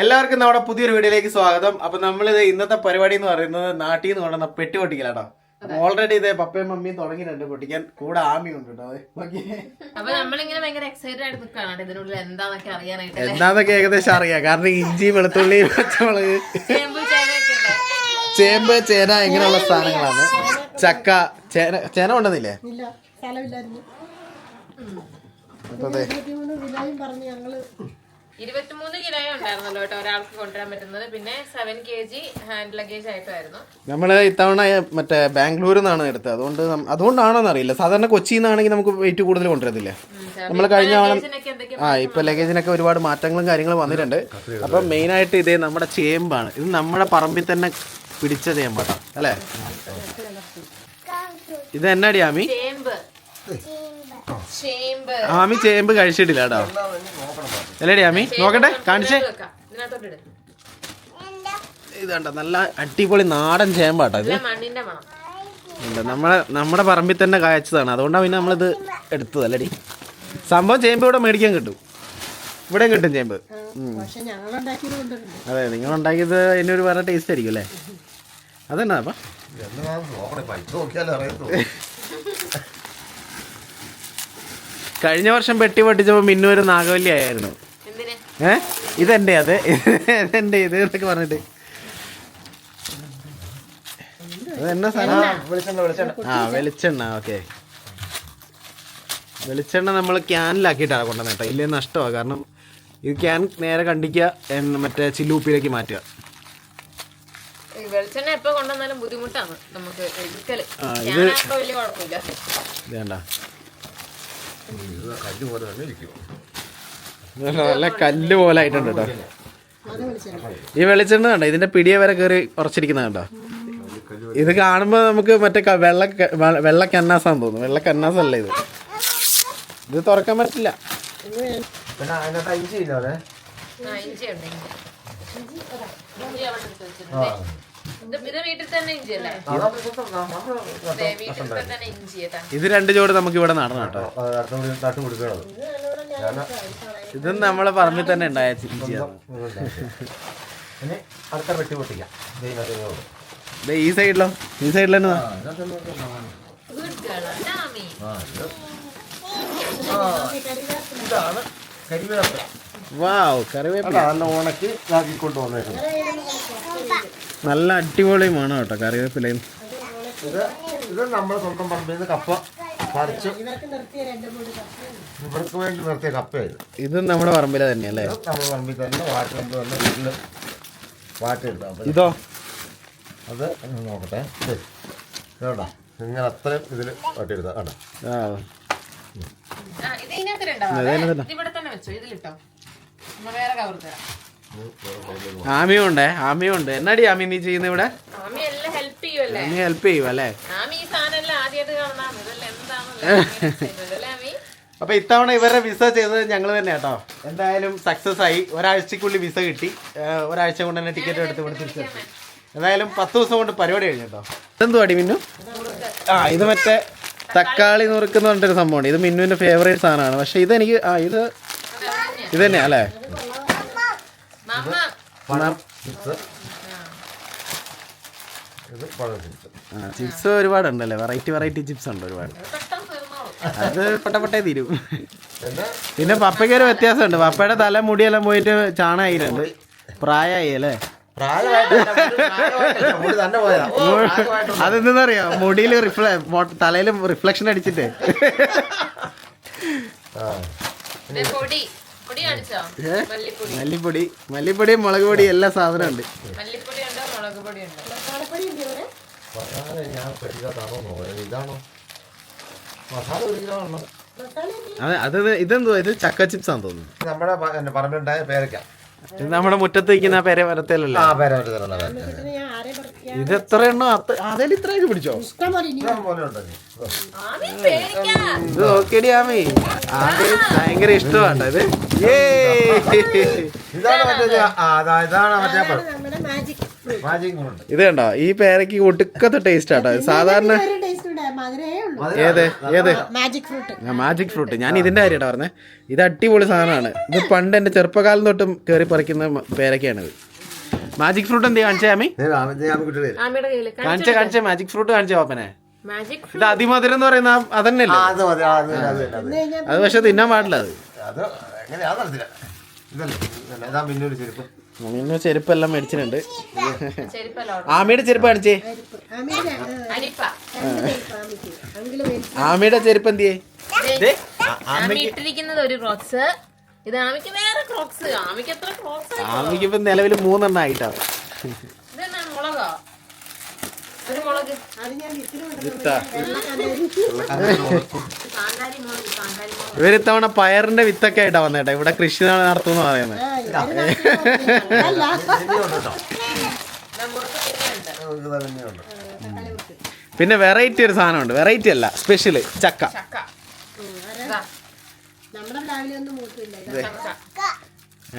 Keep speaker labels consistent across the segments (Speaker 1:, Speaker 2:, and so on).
Speaker 1: എല്ലാവർക്കും നമ്മുടെ പുതിയൊരു വീഡിയോയിലേക്ക് സ്വാഗതം. അപ്പൊ നമ്മളിത് ഇന്നത്തെ പരിപാടി എന്ന് പറയുന്നത് നാട്ടിൽ നിന്ന് കൊണ്ടുവന്ന പെട്ടി പൊട്ടിക്കലാട്ടോ ഓൾറെഡി ഇത് പപ്പയും മമ്മിയും തുടങ്ങിയിട്ടുണ്ട് പൊട്ടിക്കാൻ കൂടെ ആമി ഉണ്ട് കേട്ടോ.
Speaker 2: അപ്പൊ നമ്മളിങ്ങനെ ഭയങ്കര എക്സൈറ്റഡ് ആയിട്ട് നിൽക്കുകയാണ് ഇതിനുള്ളിൽ എന്താന്നൊക്കെ അറിയാനായിട്ട്
Speaker 1: എന്താന്നൊക്കെ ഏകദേശം അറിയാം. കാരണം ഇഞ്ചി വെളുത്തുള്ളി പച്ചമുളക്
Speaker 2: ചേമ്പ്
Speaker 1: ചേന ഇങ്ങനെയുള്ള സാധനങ്ങളാണ്. ചക്ക ചേന ചേന കൊണ്ടുവന്നില്ലേ?
Speaker 3: ഇല്ല സ്ഥലമില്ലായിരുന്നു. ഇരുപത്തിമൂന്ന്
Speaker 2: കിലോയെ ഉണ്ടായിരുന്നല്ലോ കേട്ടോ ഒരാൾക്ക് കൊണ്ടുവരാൻ പറ്റുന്നത്. പിന്നെ seven K G hand luggage ആയിട്ടായിരുന്നു
Speaker 1: നമ്മൾ ഇത്തവണ മറ്റേ ബാംഗ്ലൂരിൽ നിന്നാണ് എടുത്തത്. അതുകൊണ്ട് അതുകൊണ്ടാണോന്ന് അറിയില്ല. സാധാരണ കൊച്ചിയിൽ നിന്നാണെങ്കിൽ നമുക്ക് വെയിറ്റ് കൂടുതൽ കൊണ്ടുവരത്തില്ലേ. നമ്മൾ കഴിഞ്ഞ തവണ ആ ഇപ്പൊ ലഗേജിനൊക്കെ ഒരുപാട് മാറ്റങ്ങളും കാര്യങ്ങളും വന്നിട്ടുണ്ട്. അപ്പൊ മെയിൻ ആയിട്ട് ഇതേ നമ്മുടെ ചേമ്പാണ്. ഇത് നമ്മുടെ പറമ്പിൽ തന്നെ പിടിച്ച ചേമ്പാട്ടോ അല്ലേ? ഇത് എന്നാടി ആമി?
Speaker 2: ചേമ്പ്.
Speaker 1: ആമി ചേമ്പ് കഴിച്ചിട്ടില്ല കേട്ടോ. അല്ലേടി ആമി നോക്കട്ടെ കാണിച്ചേ. ഇതാണ്ട നല്ല അടിപൊളി നാടൻ ചേമ്പാട്ടോ ഇത്.
Speaker 2: മണ്ണിന്റെ മണം.
Speaker 1: ഉണ്ട്. നമ്മളെ നമ്മുടെ പറമ്പിൽ തന്നെ കായച്ചതാണ്. അതുകൊണ്ടാണ് പിന്നെ നമ്മളിത് എടുത്തത് അല്ലടി? സംഭവം ചേമ്പ് ഇവിടെ മേടിക്കാൻ കിട്ടും. ഇവിടെ കിട്ടും ചേമ്പ്. അതെ നിങ്ങൾ ഉണ്ടാക്കിയത് എന്നെ ഒരു വേറെ ടേസ്റ്റ് ആയിരിക്കും അല്ലേ? അതെന്നാ അപ്പം? കഴിഞ്ഞ വർഷം പെട്ടി പൊട്ടിച്ചപ്പോൾ മിന്നു ഒരു നാഗവല്ലി ആയിരുന്നു. ഏ? ഇതെന്റെ അത്. എന്റെ ഇത് എന്നൊക്കെ പറഞ്ഞിട്ട്. അത് എന്നാ സാധനം ആ വെളിച്ചെണ്ണ ഓക്കെ. വെളിച്ചെണ്ണ നമ്മൾ ക്യാനിലാക്കിയിട്ടാണ് കൊണ്ടുവന്നത് കേട്ടോ. ഇല്ലേ നഷ്ടമാണ് കാരണം ഇത് ക്യാൻ നേരെ കണ്ടിക്കുക മറ്റേ ചില്ലുപ്പിയിലേക്ക് മാറ്റുക.
Speaker 2: വെളിച്ചെണ്ണ എപ്പോ കൊണ്ടുവന്നാലും ബുദ്ധിമുട്ടാണ് നമുക്ക്
Speaker 1: ഇത് വേണ്ട. നല്ല കല്ല് പോലെ ആയിട്ടുണ്ട് കേട്ടോ. ഈ വെളിച്ചെണ്ണ കണ്ടോ? ഇതിന്റെ പിടിയെ വരെ കയറി ഉറച്ചിരിക്കുന്നത് കണ്ടോ? ഇത് കാണുമ്പോ നമുക്ക് മറ്റേ വെള്ള വെള്ള കന്നാസാന്ന് തോന്നുന്നു. വെള്ള കന്നാസല്ല ഇത്. ഇത് തുറക്കാൻ പറ്റില്ല.
Speaker 2: ഇത്.
Speaker 1: രണ്ട് ചോട് നമുക്ക് ഇവിടെ നടണം കേട്ടോ. ഇത് നമ്മളെ പറമ്പിൽ തന്നെ ഉണ്ടായ
Speaker 4: അടുത്ത വെട്ടി പൊട്ടിക്കാം.
Speaker 1: ഈ സൈഡിലോ? ഈ സൈഡിൽ തന്നെ
Speaker 4: ഇതാണ്
Speaker 1: വാവ് കറിവേപ്പില
Speaker 4: നല്ല ഉണക്കി ഇതാക്കിക്കൊണ്ട് വന്നേക്കുന്നത്.
Speaker 1: നല്ല അടിപൊളി മണം കേട്ടോ കറിവേപ്പിലയും
Speaker 4: ഇത് ഇത് നമ്മൾ സ്വന്തം പറമ്പിൽ നിന്ന് കപ്പ പറിച്ച്
Speaker 3: ഇവർക്ക്
Speaker 4: വേണ്ടി നിർത്തിയ കപ്പയത്
Speaker 1: ഇത് നമ്മുടെ പറമ്പിലെ തന്നെയല്ലേ?
Speaker 4: നമ്മുടെ പറമ്പിൽ തന്നെ വാട്ട് കൊണ്ട് വന്ന് വീട്ടിൽ വാട്ടിയെടുത്താൽ മതി
Speaker 1: ഇതോ?
Speaker 4: അത് നോക്കട്ടെ. കേട്ടോ ഇങ്ങനെ അത്രയും ഇതിൽ വാട്ടിയെടുത്താൽ കേട്ടോ
Speaker 1: ആമിയുണ്ട്
Speaker 2: ആ. ഇത് ഇതിനകത്തിലുണ്ടാവും ഇവിടെ തന്നെ വെച്ചോ. ഇതിലിട്ടോ നമ്മ വേറെ കവർ തരാം
Speaker 1: ആമിയും ഉണ്ടേ ആമിയും ഉണ്ട് എന്നാടി ആമി നീ ചെയ്യുന്ന ഇവിടെ?
Speaker 2: ആമി ഹെൽപ്പ് ചെയ്യുമല്ലേ
Speaker 1: നീ ഹെൽപ്പ് ചെയ്യും അല്ലേ
Speaker 2: ആമി ഈ സാധനം എല്ലാം ആദ്യമായിട്ട് കാണുന്നതാണ് ഇതെല്ലാം എന്താണെന്നല്ലേ അല്ലേ ആമി
Speaker 1: അപ്പൊ ഇത്തവണ ഇവരുടെ വിസ ചെയ്തത് ഞങ്ങൾ തന്നെ കേട്ടോ എന്തായാലും സക്സസ് ആയി. ഒരാഴ്ചക്കുള്ളിൽ വിസ കിട്ടി. ഒരാഴ്ച കൊണ്ട് തന്നെ ടിക്കറ്റ് എടുത്ത് ഇവിടെ തിരിച്ചെത്തി എന്തായാലും പത്ത് ദിവസം കൊണ്ട് പരിപാടി കഴിഞ്ഞു കേട്ടോ ഇതെന്തു അടി മിന്നു? ആ ഇത് മറ്റേ തക്കാളി നുറുക്കുന്ന പറഞ്ഞിട്ടൊരു സംഭവമാണ് ഇത് മിന്നുവിന്റെ ഫേവറേറ്റ് സാധനമാണ്. പക്ഷെ ഇതെനിക്ക് ആ ഇത് ഇത് തന്നെയാ അല്ലേ
Speaker 4: ചിപ്സ്
Speaker 1: ഒരുപാടുണ്ടല്ലേ? വെറൈറ്റി വെറൈറ്റി ചിപ്സ് ഉണ്ട് ഒരുപാട്. അത് പൊട്ടപ്പൊട്ടേ തീരും.
Speaker 4: പിന്നെ
Speaker 1: പിന്നെ പപ്പയ്ക്ക് ഒരു വ്യത്യാസമുണ്ട്. പപ്പയുടെ തല മുടിയെല്ലാം പോയിട്ട് ചാണായിട്ടുണ്ട്. പ്രായമായി അല്ലേ
Speaker 4: അതെന്താറിയോ
Speaker 1: അതെന്തെന്നറിയോ? മുടിയിൽ റിഫ്ലെ തലയിൽ റിഫ്ലക്ഷൻ അടിച്ചിട്ട്.
Speaker 4: ആ.
Speaker 2: ദേ പൊടി. പൊടി കാണിച്ചോ? മല്ലിപ്പൊടി.
Speaker 1: മല്ലിപ്പൊടി. മുളക് പൊടി എല്ലാ സാധനം ഉണ്ട്
Speaker 2: മല്ലിപ്പൊടി ഉണ്ട് മുളക് പൊടി ഉണ്ട്
Speaker 4: ഇതാണോ? മസാല ഒരു കിലോ ആണോ
Speaker 1: അതെ അത് ഇതെന്തോ ഇത് ചക്ക ചിപ്സ് ആണെന്ന് തോന്നുന്നു.
Speaker 4: നമ്മുടെ പ- പറമ്പിലുണ്ടായ പേരക്ക.
Speaker 1: ഇത് നമ്മുടെ മുറ്റത്ത് വയ്ക്കുന്ന ആ പേരെ വരത്തേലല്ലേ
Speaker 4: ആ പേര
Speaker 3: ഇതിന് ഞാൻ ആരെ
Speaker 1: ഇത് എത്ര എണ്ണോ അതിൽ ഇത്ര പിടിച്ചോ?
Speaker 3: ഇഷ്ടം പോലെ ഇനി
Speaker 4: ഇഷ്ടം പോലെ ഉണ്ട് ഇനി. ഓ.
Speaker 2: ആമി പേടിക്കാ
Speaker 1: ഇത് നോക്കിയടി ആമി. ആമി ഭയങ്കര ഇഷ്ടമാണ് ഇത്.
Speaker 4: ഇതാണ് മറ്റേ ആ അതാ ഇതാണ് മറ്റേ പഴം.
Speaker 3: നമ്മുടെ മാജിക്
Speaker 4: മാജിക് ഉണ്ട്
Speaker 1: ഇത് കണ്ടോ? ഈ പേരയ്ക്ക് ഒടുക്കത്തെ ടേസ്റ്റ് ആട്ടോ. സാധാരണ ഏത്? ഏത്?
Speaker 3: മാജിക് ഫ്രൂട്ട്
Speaker 1: മാജിക് ഫ്രൂട്ട് ഞാൻ ഇതിന്റെ കാര്യം പറഞ്ഞത് ഇത് അടിപൊളി സാധനമാണ്. ഇത് പണ്ട് എന്റെ ചെറുപ്പകാലം തൊട്ടും കയറി പറിക്കുന്ന പേരൊക്കെയാണ് പേരൊക്കെയാണിത്. മാജിക് ഫ്രൂട്ട് എന്ത് കാണിച്ചേ ആമി? കാണിച്ചേ മാജിക് ഫ്രൂട്ട് കാണിച്ചേ പാപ്പനെ?
Speaker 2: മാജിക്
Speaker 1: ഇത് അതിമധുരം എന്ന് പറയുന്ന അതന്നെയല്ലേ?
Speaker 4: അത്
Speaker 1: പക്ഷെ തിന്നാൻ പാടില്ല അത്. ഇന്ന് ചെരുപ്പെല്ലാം മേടിച്ചിട്ടുണ്ട്. ആമിയുടെ ചെരുപ്പ് കാണിച്ചേ. ആമിയുടെ ചെരുപ്പ് എന്തിയേ?
Speaker 2: ഒരു ക്രോക്സ്. ഇത് ആമിക്ക് വേറെ ക്രോക്സ്. ആമിക്ക് എത്ര ക്രോക്സ്
Speaker 1: ആമിക്ക് ഇപ്പൊ നിലവിൽ മൂന്നെണ്ണം ആയിട്ടാണ്
Speaker 2: ഇതെന്നാ മുളകോ ഒരു മുളക്
Speaker 3: അത് ഞാൻ വിത്തിന്
Speaker 1: വിത്താ.
Speaker 2: കാന്താരി മുളക് കാന്താരി മുളക്.
Speaker 1: ഇവരിത്തവണ പയറിന്റെ വിത്തൊക്കെ ആയിട്ടാ വന്നേട്ടാ. ഇവിടെ കൃഷി നടത്തുന്ന പറയുന്നത്. പിന്നെ വെറൈറ്റി ഒരു സാധനമുണ്ട്. വെറൈറ്റി അല്ല സ്പെഷ്യൽ ചക്ക.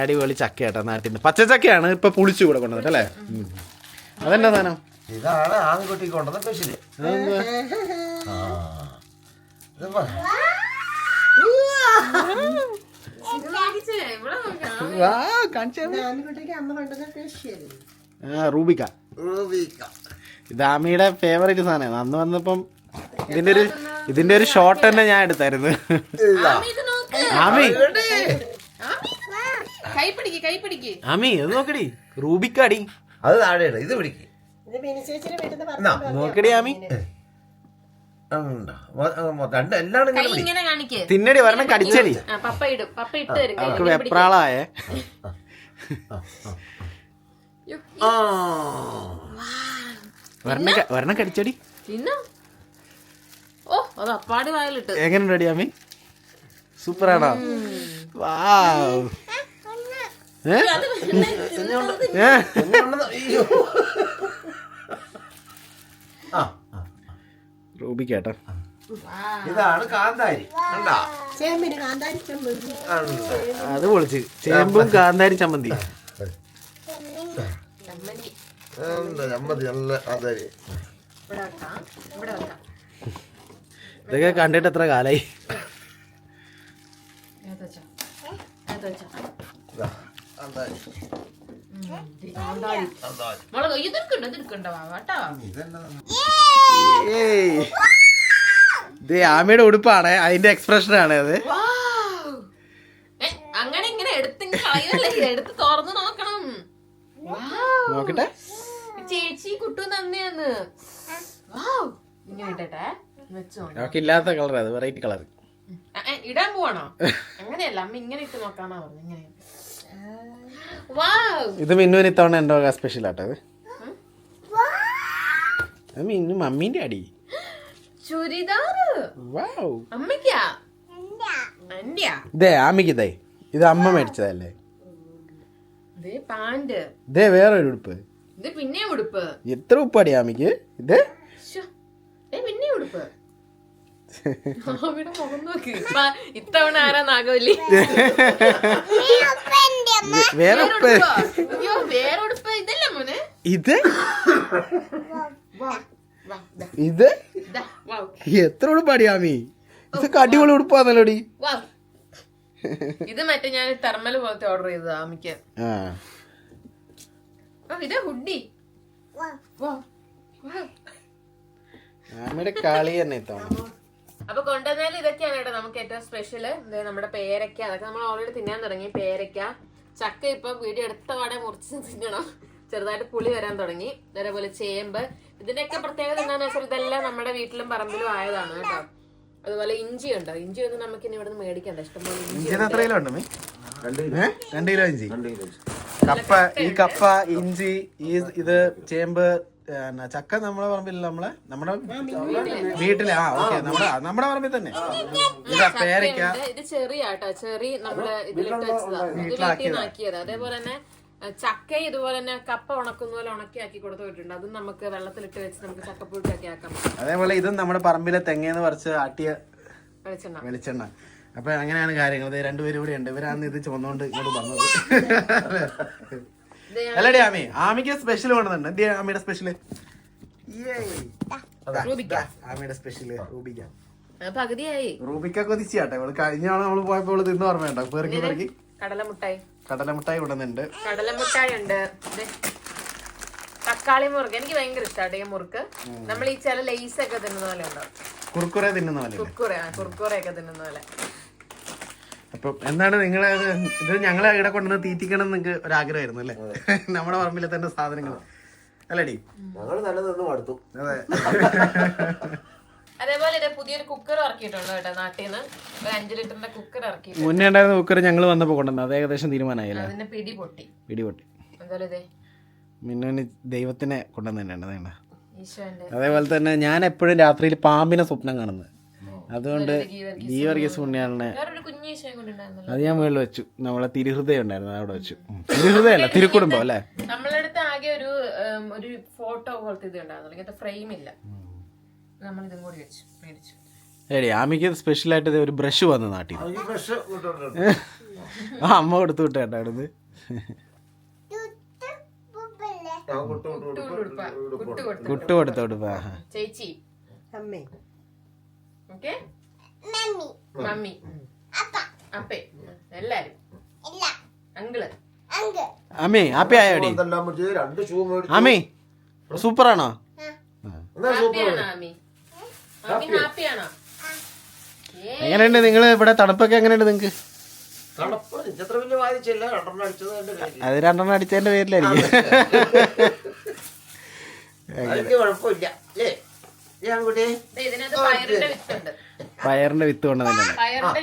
Speaker 1: അടിപൊളി ചക്കയാട്ടാ നാട്ടിന്റെ നിന്ന് പച്ചച്ചക്കയാണ് ഇപ്പൊ പുളിച്ചു കൂടെ കൊണ്ടുവന്നിട്ട് അല്ലേ? ഉം. അതെന്നാ സാധനം?
Speaker 4: ഇതാണ് ആൺകുട്ടി കൊണ്ടുവന്ന
Speaker 3: സ്പെഷ്യൽ.
Speaker 1: റൂബിക്ക.
Speaker 4: റൂബിക്ക.
Speaker 1: ഇത് ആമിയുടെ ഫേവറേറ്റ് സാധനമാണ്. അന്ന് വന്നപ്പം ഇതിന്റെ ഒരു ഇതിന്റെ ഒരു ഷോട്ട് തന്നെ ഞാൻ എടുത്തായിരുന്നു.
Speaker 2: ആമി ഇത് നോക്ക്.
Speaker 1: ആമി.
Speaker 2: ആമി, കൈ പിടിക്ക് കൈ പിടിക്ക്.
Speaker 1: ആമി ഇത് നോക്കടി. റൂബിക്കാടി
Speaker 4: അത് താഴെ ഇത് പിടിക്ക്. രണ്ട് എല്ലാം
Speaker 1: തിന്നടി വരണം കടിച്ചടി. വെപ്രാളായ.
Speaker 4: അവർക്ക്
Speaker 1: വരണം കടിച്ചടി. എങ്ങനെ റെഡി ആമി? സൂപ്പറാണോ? വാ ഏ? റൂബിക്കേട്ടോ
Speaker 4: ഇതാണ് കാന്താരി. കണ്ടാ?
Speaker 3: ചേമ്പിന്.
Speaker 1: അത് പൊളിച്ച്. ചേമ്പും കാന്താരി ചമ്മന്തി.
Speaker 4: നല്ല കാന്താരി.
Speaker 1: ഇതൊക്കെ കണ്ടിട്ട് എത്ര കാലായി?
Speaker 4: കാന്താരി.
Speaker 2: ഇതെടുക്കണ്ട ഇതെടുക്കണ്ട വാ കേട്ടോ.
Speaker 4: ഇതെന്നാ
Speaker 1: ഇത് ആമിയുടെ ഉടുപ്പാണ് അതിന്റെ എക്സ്പ്രഷൻ ആണ് അത്.
Speaker 2: അങ്ങനെ ഇങ്ങനെ എടുത്ത് കളയല്ലേ എടുത്ത് തുറന്നു നോക്കണം.
Speaker 1: നോക്കട്ടെ.
Speaker 2: ചേച്ചി കുട്ടു
Speaker 1: അവർക്ക് ഇല്ലാത്ത കളർ അത് വെറൈറ്റി കളർ
Speaker 2: ഇടാൻ പോവാണോ? അങ്ങനെയല്ല അമ്മ ഇങ്ങനെ ഇട്ട് നോക്കാന്നാ പറഞ്ഞു ഇങ്ങനെ.
Speaker 1: ഇത് മിന്നുവിന് ഇത്തവണ എന്തോ സ്പെഷ്യൽ ആട്ടോ അത് മിന്നു മമ്മീന്റെ അടി
Speaker 2: ചുരിദാറ്.
Speaker 1: വാവ്
Speaker 2: അമ്മയ്ക്കാ? എന്റെയാ
Speaker 1: ദേ ആമിക്ക് ദേ ഇത് അമ്മ മേടിച്ചതല്ലേ?
Speaker 2: ദേ പാന്റ്.
Speaker 1: ഇതേ വേറൊരു ഉടുപ്പ്.
Speaker 2: ഇത് പിന്നെ ഉടുപ്പ്.
Speaker 1: എത്ര ഉപ്പാടി ആമിക്ക് ഇത്?
Speaker 2: പിന്നെ ഉടുപ്പ്. ഇത്തവണ ആരാ നാഗവല്ലി?
Speaker 1: ഇത് വേറെ
Speaker 2: ഉടുപ്പ്? വേറെ ഉടുപ്പ് ഇതല്ലേ മോനെ?
Speaker 1: ഇത്?
Speaker 2: വാ, ദാ,
Speaker 1: ഇത്? എത്ര ഉടുപ്പാടി ഇത് അടിപൊളി ഉടുപ്പാന്നല്ലോടി.
Speaker 2: ഇത് മറ്റേ ഞാൻ തെർമൽ പോലത്തെ ഓർഡർ ചെയ്തതാ ആമിക്ക്
Speaker 1: ഇത്
Speaker 2: ഓ, ഇതാ ഹുഡി. വാ, വാ.
Speaker 1: ആമിയുടെ കളി തന്നെ ഇത്തവണ.
Speaker 2: അപ്പൊ കൊണ്ടുവന്നാൽ ഇതൊക്കെയാണ് കേട്ടോ നമുക്ക് ഏറ്റവും സ്പെഷ്യൽ നമ്മുടെ പേരക്ക അതൊക്കെ നമ്മൾ ഓൾറെഡി തിന്നാൻ തുടങ്ങി പേരക്ക. ചക്ക ഇപ്പൊ വീട് എടുത്ത പാടെ മുറിച്ച് തിന്നണം. ചെറുതായിട്ട് പുളി വരാൻ തുടങ്ങി. അതേപോലെ ചേമ്പ്. ഇതിന്റെയൊക്കെ പ്രത്യേകത എന്താണെന്ന് വെച്ചാൽ ഇതെല്ലാം നമ്മുടെ വീട്ടിലും പറമ്പിലും ആയതാണ് കേട്ടോ. അതുപോലെ ഇഞ്ചി ഉണ്ട്. ഇഞ്ചി ഒന്നും നമുക്ക് ഇനി ഇവിടെ നിന്ന് മേടിക്കണ്ട. ഇഷ്ടംപോലെ ഇഞ്ചി
Speaker 1: ഇഞ്ചിന് എത്ര കിലോ ഉണ്ട് മീ? ഏ? രണ്ട് കിലോ ഇഞ്ചി? കപ്പ ഈ കപ്പ ഇഞ്ചി ഈ ഇത് ചേമ്പ് പിന്നെ ചക്ക നമ്മളെ പറമ്പിൽ നമ്മളെ? നമ്മുടെ വീട്ടിലെ. ആ ഓക്കെ. നമ്മുടെ നമ്മുടെ പറമ്പിൽ തന്നെ. ഇതാ പേരയ്ക്ക.
Speaker 2: ഉണ്ട്. ഇത് ചെറിയ കേട്ടോ ചെറി നമ്മൾ ഇതിലിട്ട് വെച്ചതാ. ഇത് വീട്ടിൽ നിന്നാക്കിയത് അതേപോലെ തന്നെ ചക്ക ഇതുപോലെ തന്നെ കപ്പ ഉണക്കുന്ന പോലെ ഉണക്കി ആക്കി കൊടുത്തു വിട്ടിട്ടുണ്ട്. അതും നമുക്ക് വെള്ളത്തിലിട്ട് വെച്ച് നമുക്ക് ചക്കപ്പുഴുക്കൊക്കെ ആക്കാം.
Speaker 1: അതേപോലെ ഇതും നമ്മുടെ പറമ്പിലെ തെങ്ങേന്ന് പറിച്ച് ആട്ടിയ
Speaker 2: വെളിച്ചെണ്ണ.
Speaker 1: വെളിച്ചെണ്ണ. അപ്പൊ അങ്ങനെയാണ് കാര്യങ്ങൾ. രണ്ടുപേരും ഇവിടെ ഉണ്ട്. ഇവരാണ് ഇത് ചുമന്നുകൊണ്ട് ഇങ്ങോട്ട് വന്നത്. അല്ലടി ആമി. ആമിക്ക് സ്പെഷ്യൽ വേണമെന്നുണ്ട്. എന്തിയാ ആമിയുടെ
Speaker 2: സ്പെഷ്യൽ
Speaker 1: ആമിയുടെ സ്പെഷ്യൽ റൂബിക്ക.
Speaker 2: പകുതിയായി.
Speaker 1: റൂബിക്ക കൊതിച്ചാട്ടെ കഴിഞ്ഞാണ് കഴിഞ്ഞ നമ്മൾ പോയപ്പോൾ തിന്നു ഓർമ്മയുണ്ടോ? പെറുക്കി പെറുക്കി.
Speaker 2: കടലമുട്ടായി
Speaker 1: കടലമിഠായി കൊണ്ടുവന്നിട്ടുണ്ട്
Speaker 2: കടലമുട്ടായി ഉണ്ട് ദേ, തക്കാളി മുറുക്ക്. എനിക്ക് ഭയങ്കര ഇഷ്ടമാണ് ഈ മുറുക്ക്. നമ്മൾ ഈ ചില ലേസ് ഒക്കെ തിന്നുന്ന പോലെ ഉണ്ടാവും
Speaker 1: കുർക്കുറ തിന്നുന്ന പോലെ
Speaker 2: കുർക്കുറ കുർക്കുറ ഒക്കെ തിന്നുന്ന പോലെ.
Speaker 1: അപ്പം എന്താണ് നിങ്ങളെ ഇത് ഞങ്ങളെ ഇവിടെ കൊണ്ടുവന്ന് തീറ്റിക്കണം എന്ന് നിങ്ങൾക്ക് ഒരാഗ്രഹമായിരുന്നു അല്ലേ? നമ്മുടെ പറമ്പിലെ തന്നെ സാധനങ്ങൾ അല്ലേടി?
Speaker 4: ഞങ്ങൾ നല്ല അടുത്തു മടുത്തു.
Speaker 1: അതെ.
Speaker 2: അതേപോലെ ഇതേ പുതിയൊരു കുക്കർ ഇറക്കിയിട്ടുണ്ട് കേട്ടോ നാട്ടിൽ നിന്ന് ഒരു അഞ്ചു ലിറ്ററിന്റെ കുക്കർ ഇറക്കി
Speaker 1: മുന്നേ ഉണ്ടായിരുന്ന കുക്കർ ഞങ്ങൾ വന്നപ്പോൾ കൊണ്ടുവന്നത്. അത് ഏകദേശം തീരുമാനമായില്ല
Speaker 2: അതിന്റെ പിടി പൊട്ടി.
Speaker 1: പിടിപൊട്ടി.
Speaker 2: എന്തായാലും ഇതേ.
Speaker 1: മിന്നുവിന് ദൈവത്തിനെ കൊണ്ടുവന്നിട്ടുണ്ട് അതേണ്ട
Speaker 2: ഈശോന്റെ.
Speaker 1: അതേപോലെ തന്നെ ഞാൻ എപ്പോഴും രാത്രിയിൽ പാമ്പിനെ സ്വപ്നം കാണുന്നത്. അതുകൊണ്ട് ഈ വർഗീസ് പുണ്യാളിനെ
Speaker 2: വേറൊരു കുഞ്ഞു ഈശോയും കൂടി
Speaker 1: അത് ഞാൻ മുകളിൽ വെച്ചു. നമ്മളെ തിരുഹൃദയം ഉണ്ടായിരുന്നു അവിടെ വെച്ചു. തിരുഹൃദയ അല്ല തിരുക്കുടുംബം അല്ലേ?
Speaker 2: നമ്മളെ അടുത്ത് ആകെ ഒരു ഉം, ഒരു ഫോട്ടോ പോലത്തെ ഇത് ഉണ്ടായിരുന്നു. ഇങ്ങനത്തെ ഫ്രെയിം ഇല്ല. നമ്മൾ ഇതും കൂടി വെച്ചു മേടിച്ചു.
Speaker 1: ഏടി ആമിക്ക് സ്പെഷ്യലായിട്ട് ഒരു ബ്രഷ് വന്ന് നാട്ടി.
Speaker 4: ഈ ബ്രഷ് കൊണ്ടുവന്നിട്ടുണ്ട്.
Speaker 1: ആ അമ്മ കൊടുത്തു വിട്ട കേട്ടോ
Speaker 2: കൊടുത്തു.
Speaker 1: കൊടുപ്പാ.
Speaker 2: ചേച്ചി.
Speaker 3: അമ്മേ.
Speaker 2: ഓക്കെ? മമ്മി. അപ്പേ. എല്ലാരും. അങ്കിൾ.
Speaker 1: അമ്മേ അപ്പേ ആയോടി
Speaker 4: മേടിച്ചു
Speaker 1: ആമി സൂപ്പറാണോ
Speaker 4: എന്നാ
Speaker 1: എങ്ങനെയുണ്ട് നിങ്ങൾ ഇവിടെ തണുപ്പൊക്കെ എങ്ങനെയുണ്ട്
Speaker 4: നിങ്ങക്ക്?
Speaker 1: അത് രണ്ടെണ്ണം അടിച്ചതിന്റെ പേരിലായിരിക്കും
Speaker 2: പയറിന്റെ
Speaker 1: വിത്ത് കൊണ്ടുവന്നിട്ടുണ്ട്
Speaker 2: പയറിന്റെ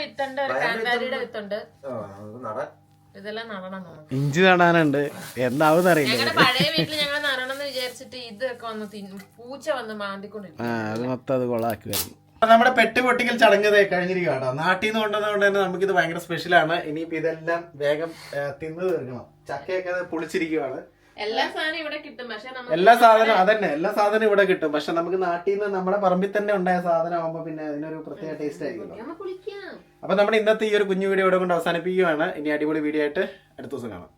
Speaker 2: ഇതെല്ലാം നടണം നമുക്ക്
Speaker 1: ഇഞ്ചി നടാനുണ്ട്. എന്താവും അറിയില്ല.
Speaker 2: ഞങ്ങളുടെ പഴയ വീട്ടിൽ ഞങ്ങൾ നടണം എന്ന് വിചാരിച്ചിട്ട് ഇതൊക്കെ വന്ന് തിന്നും പൂച്ച വന്ന് മാന്തിക്കൊണ്ടിരിക്കും
Speaker 1: ആ അത് മൊത്തം അത് കൊളാക്കി വരുന്നു നമ്മുടെ പെട്ട് പൊട്ടിക്കൽ ചടങ്ങ് ദേ കഴിഞ്ഞിരിക്കുക കേട്ടോ നാട്ടിൽ നിന്ന് കൊണ്ടുവന്നതുകൊണ്ട് തന്നെ നമുക്കിത് ഭയങ്കര സ്പെഷ്യലാണ് ഇനിയിപ്പോ ഇതെല്ലാം വേഗം ആ, തിന്ന് തീർക്കണം. ചക്കയൊക്കെ അത് പുളിച്ചിരിക്കുവാണ്.
Speaker 2: എല്ലാ സാധനവും ഇവിടെ കിട്ടും. പക്ഷെ നമുക്ക്
Speaker 1: എല്ലാ സാധനം അതന്നെ എല്ലാ സാധനവും ഇവിടെ കിട്ടും. പക്ഷെ നമുക്ക് നാട്ടിൽ നിന്ന് നമ്മുടെ പറമ്പിൽ തന്നെ ഉണ്ടായ സാധനം ആവുമ്പോ പിന്നെ അതിനൊരു പ്രത്യേക ടേസ്റ്റ് ആയിരിക്കും
Speaker 2: കുളിക്കാം
Speaker 1: അപ്പൊ നമ്മുടെ ഇന്നത്തെ ഈ ഒരു കുഞ്ഞു വീഡിയോ ഇവിടെ കൊണ്ട് അവസാനിപ്പിക്കുകയാണ്. ഇനി അടിപൊളി വീഡിയോ ആയിട്ട് അടുത്ത ദിവസം കാണാം.